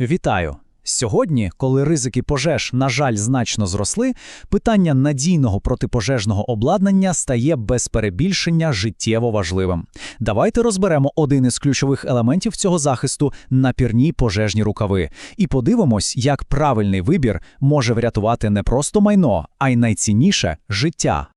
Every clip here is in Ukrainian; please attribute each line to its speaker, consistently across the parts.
Speaker 1: Вітаю! Сьогодні, коли ризики пожеж, на жаль, значно зросли, питання надійного протипожежного обладнання стає без перебільшення життєво важливим. Давайте розберемо один із ключових елементів цього захисту напірні пожежні рукави, і подивимось, як правильний вибір може врятувати не просто майно, а й найцінніше життя.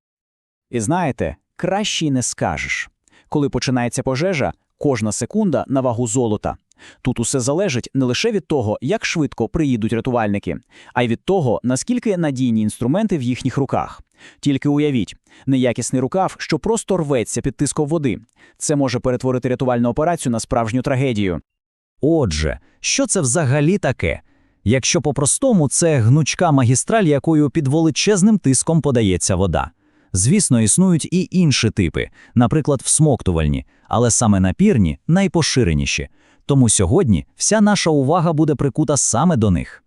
Speaker 2: І знаєте, краще й не скажеш. Коли починається пожежа, кожна секунда на вагу золота. Тут усе залежить не лише від того, як швидко приїдуть рятувальники, а й від того, наскільки надійні інструменти в їхніх руках. Тільки уявіть, неякісний рукав, що просто рветься під тиском води. Це може перетворити рятувальну операцію на справжню трагедію.
Speaker 1: Отже, що це взагалі таке? Якщо по-простому, це гнучка магістраль, якою під величезним тиском подається вода. Звісно, існують і інші типи, наприклад, всмоктувальні, але саме напірні найпоширеніші. Тому сьогодні вся наша увага буде прикута саме до них.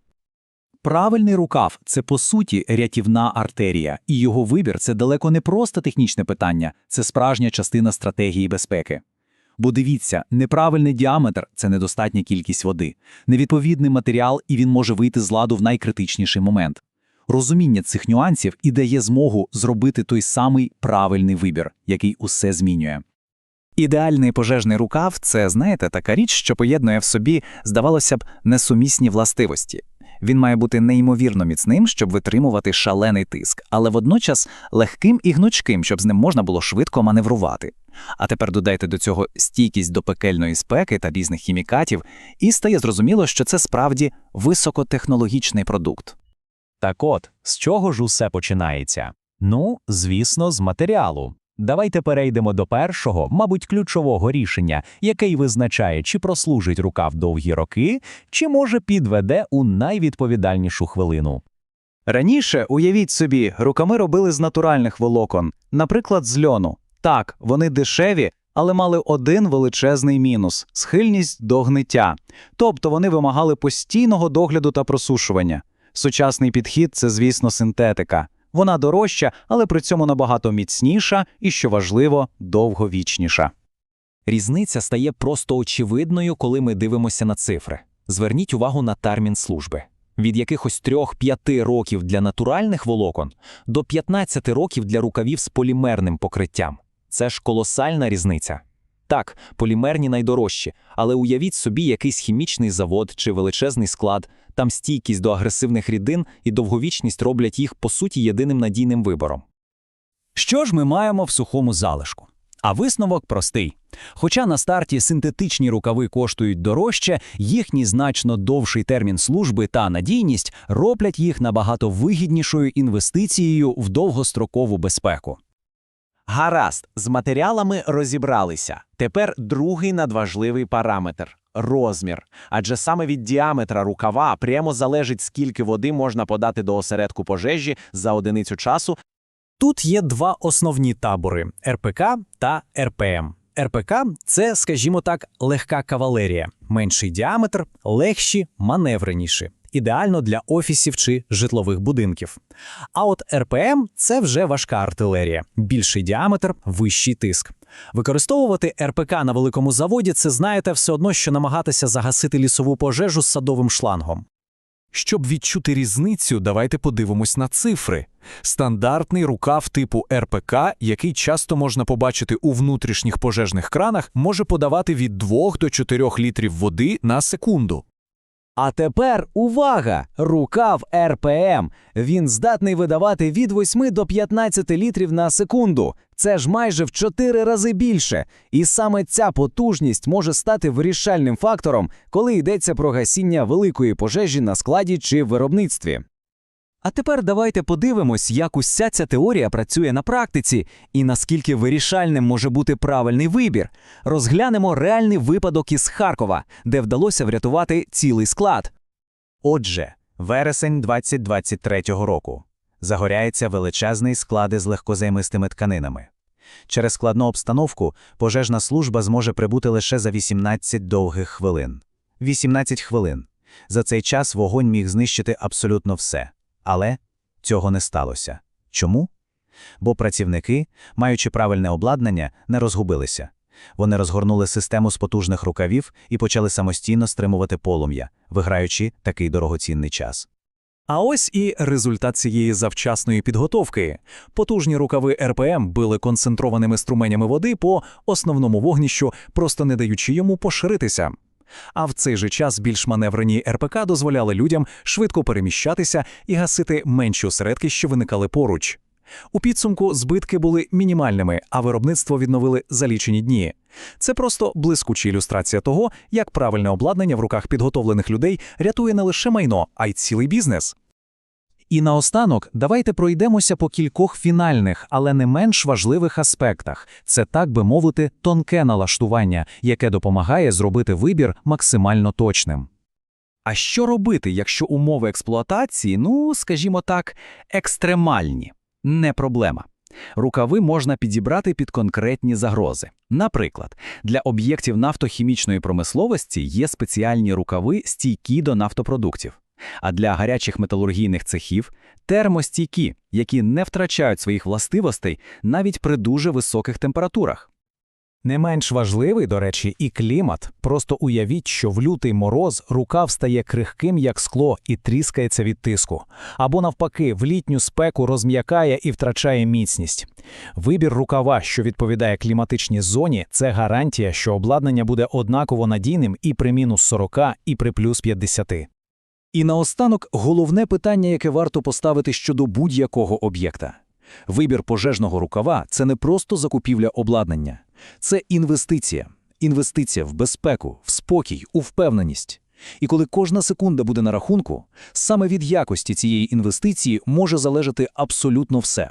Speaker 2: Правильний рукав це по суті рятівна артерія, і його вибір це далеко не просто технічне питання, це справжня частина стратегії безпеки. Бо дивіться, неправильний діаметр це недостатня кількість води, невідповідний матеріал, і він може вийти з ладу в найкритичніший момент. Розуміння цих нюансів і дає змогу зробити той самий правильний вибір, який усе змінює.
Speaker 3: Ідеальний пожежний рукав це, знаєте, така річ, що поєднує в собі, здавалося б, несумісні властивості. Він має бути неймовірно міцним, щоб витримувати шалений тиск, але водночас легким і гнучким, щоб з ним можна було швидко маневрувати. А тепер додайте до цього стійкість до пекельної спеки та різних хімікатів, і стає зрозуміло, що це справді високотехнологічний продукт.
Speaker 4: Так от, з чого ж усе починається? Ну, звісно, з матеріалу. Давайте перейдемо до першого, мабуть, ключового рішення, яке й визначає, чи прослужить рукав довгі роки, чи може підведе у найвідповідальнішу хвилину.
Speaker 3: Раніше, уявіть собі, руками робили з натуральних волокон, наприклад, з льону. Так, вони дешеві, але мали один величезний мінус схильність до гниття. Тобто вони вимагали постійного догляду та просушування. Сучасний підхід це, звісно, синтетика. Вона дорожча, але при цьому набагато міцніша і, що важливо, довговічніша.
Speaker 4: Різниця стає просто очевидною, коли ми дивимося на цифри. Зверніть увагу на термін служби. Від якихось 3-5 років для натуральних волокон до 15 років для рукавів з полімерним покриттям. Це ж колосальна різниця. Так, полімерні найдорожчі, але уявіть собі якийсь хімічний завод чи величезний склад, там стійкість до агресивних рідин і довговічність роблять їх по суті єдиним надійним вибором.
Speaker 1: Що ж ми маємо в сухому залишку? А висновок простий. Хоча на старті синтетичні рукави коштують дорожче, їхній значно довший термін служби та надійність роблять їх набагато вигіднішою інвестицією в довгострокову безпеку.
Speaker 5: Гаразд, з матеріалами розібралися. Тепер другий надважливий параметр розмір. Адже саме від діаметра рукава прямо залежить, скільки води можна подати до осередку пожежі за одиницю часу.
Speaker 1: Тут є два основні табори РПК та РПМ. РПК це, скажімо так, легка кавалерія, менший діаметр, легші, маневреніші. Ідеально для офісів чи житлових будинків. А от РПМ це вже важка артилерія, більший діаметр, вищий тиск. Використовувати РПК на великому заводі це знаєте все одно, що намагатися загасити лісову пожежу з садовим шлангом.
Speaker 6: Щоб відчути різницю, давайте подивимось на цифри. Стандартний рукав типу РПК, який часто можна побачити у внутрішніх пожежних кранах, може подавати від 2 до 4 літрів води на секунду.
Speaker 2: А тепер увага! Рукав РПМ. Він здатний видавати від 8 до 15 літрів на секунду. Це ж майже в 4 рази більше. І саме ця потужність може стати вирішальним фактором, коли йдеться про гасіння великої пожежі на складі чи виробництві.
Speaker 1: А тепер давайте подивимось, як уся ця теорія працює на практиці і наскільки вирішальним може бути правильний вибір. Розглянемо реальний випадок із Харкова, де вдалося врятувати цілий склад.
Speaker 3: Отже, вересень 2023 року. Загоряється величезний склади з легкозаймистими тканинами. Через складну обстановку пожежна служба зможе прибути лише за 18 довгих хвилин. 18 хвилин. За цей час вогонь міг знищити абсолютно все. Але цього не сталося. Чому? Бо працівники, маючи правильне обладнання, не розгубилися.
Speaker 2: Вони розгорнули систему з потужних рукавів і почали самостійно стримувати полум'я, виграючи такий дорогоцінний час.
Speaker 1: А ось і результат цієї завчасної підготовки. Потужні рукави РПМ били концентрованими струменями води по основному вогнищу, просто не даючи йому поширитися. А в цей же час більш маневрені РПК дозволяли людям швидко переміщатися і гасити менші осередки, що виникали поруч. У підсумку збитки були мінімальними, а виробництво відновили за лічені дні. Це просто блискуча ілюстрація того, як правильне обладнання в руках підготовлених людей рятує не лише майно, а й цілий бізнес.
Speaker 2: І наостанок давайте пройдемося по кількох фінальних, але не менш важливих аспектах. Це, так би мовити, тонке налаштування, яке допомагає зробити вибір максимально точним.
Speaker 3: А що робити, якщо умови експлуатації, ну, скажімо так, екстремальні? Не проблема. Рукави можна підібрати під конкретні загрози. Наприклад, для об'єктів нафтохімічної промисловості є спеціальні рукави, стійкі до нафтопродуктів. А для гарячих металургійних цехів термостійкі, які не втрачають своїх властивостей навіть при дуже високих температурах.
Speaker 1: Не менш важливий, до речі, і клімат. Просто уявіть, що в лютий мороз рукав стає крихким, як скло, і тріскається від тиску. Або навпаки, в літню спеку розм'якає і втрачає міцність. Вибір рукава, що відповідає кліматичній зоні, це гарантія, що обладнання буде однаково надійним і при мінус 40, і при плюс 50. І наостанок головне питання, яке варто поставити щодо будь-якого об'єкта. Вибір пожежного рукава це не просто закупівля обладнання, це інвестиція. Інвестиція в безпеку, в спокій, у впевненість. І коли кожна секунда буде на рахунку, саме від якості цієї інвестиції може залежати абсолютно все.